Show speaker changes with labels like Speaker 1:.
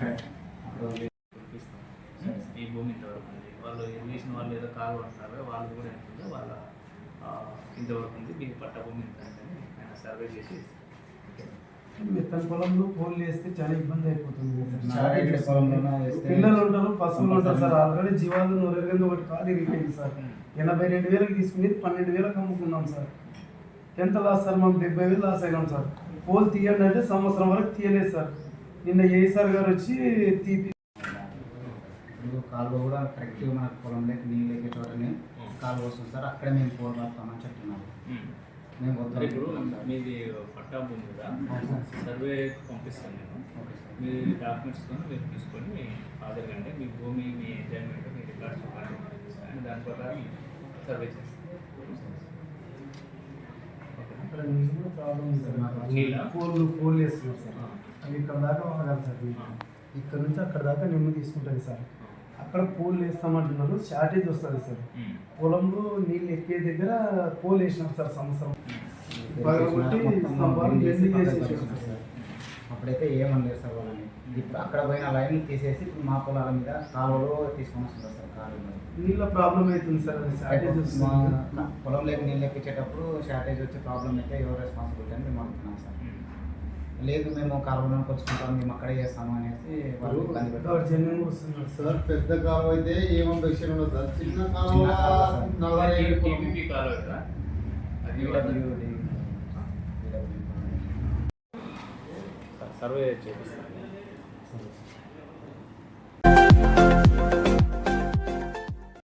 Speaker 1: Hmm? ఈ భూమి ఇంతవరకు ఉంది. వాళ్ళు ఇరిగేషన్ వాళ్ళు ఏదో కాలు అంటారు వాళ్ళు కూడా ఏంటంటే వాళ్ళ ఇంతవరకు ఉంది. మీ పట్ట భూమి ఇంత ఆయన సర్వే చేసి
Speaker 2: విత్తన పొలంలో ఫోన్లు చేస్తే చాలా ఇబ్బంది అయిపోతుంది సార్. పిల్లలు ఉంటారు పశువులు ఉంటారు సార్. ఆల్రెడీ జీవాలు నూరు ఒకటి కాదు ఇరిగిపోయింది సార్. Hmm. ఎనభై రెండు వేలకు తీసుకుని పన్నెండు వేలకు అమ్ముకున్నాం సార్. ఎంత లాస్ సార్? మాకు డెబ్బై వేలు లాస్ అయినాం సార్. పోల్ తీయండి అంటే సంవత్సరం వరకు తీయలేదు సార్. నిన్న ఏ సార్ గారు వచ్చి తీపి
Speaker 3: కాలువ కూడా కరెక్ట్ మన పొలంలోకి నీళ్ళు ఎక్కే చోటనే కాలువ వస్తుంది సార్. అక్కడే మేము పోరు రాస్తామని చెప్తున్నారు. మేము వద్దాం
Speaker 1: ఇప్పుడు మీది పట్టా భూమి కదా సర్వే పంపిస్తాను నేను. మీ డాక్యుమెంట్స్తో మీరు తీసుకొని మీ ఆధార్ కంటే మీ భూమి మీ ఎంజాయ్మెంట్ మీ రికార్డ్స్ అండ్ దాని ప్రకారం సర్వే చేస్తాను
Speaker 2: అక్కడ నీళ్ళు? పోలు పోలు వేస్తున్నారు సార్. ఇక్కడ దాకా వాడాలి సార్. ఇక్కడ నుంచి అక్కడ దాకా నిమ్మ తీసుకుంటుంది సార్. అక్కడ పోలు వేస్తామంటున్నారు షార్టేజ్ వస్తుంది సార్. పొలంలో నీళ్ళు ఎక్కే దగ్గర పోలు వేసినారు సార్ సంవత్సరం.
Speaker 3: అప్పుడైతే ఏమనలేదు సార్ వాళ్ళని. ఇప్పుడు అక్కడ పోయిన లైన్ తీసేసి ఇప్పుడు మా పొలాల మీద కాలువలో తీసుకొని వస్తున్నారు సార్ కాలువలో
Speaker 2: నీళ్ళ ప్రాబ్లం అవుతుంది సార్ షార్టేజ్
Speaker 3: పొలంలోకి నీళ్ళు ఎక్కించేటప్పుడు షార్టేజ్ వచ్చే ప్రాబ్లం అయితే ఎవరు రెస్పాన్సిబిలిటీ అని మేము అనుకున్నాం సార్. లేదు మేము కాలువలో కొలుచుకుంటాం మేము అక్కడే చేస్తాము అనేసి వాళ్ళు ఇబ్బంది పెట్టారు
Speaker 2: దౌర్జన్యంగా వస్తున్నారు సార్
Speaker 4: పెద్ద కాలువ అయితే ఏమంత విషయం ఉండదు సార్ చిన్న కాలువ. నలభై ఏడు.
Speaker 1: టీపీపీ కాలువ. సర్వే చేపిస్తాను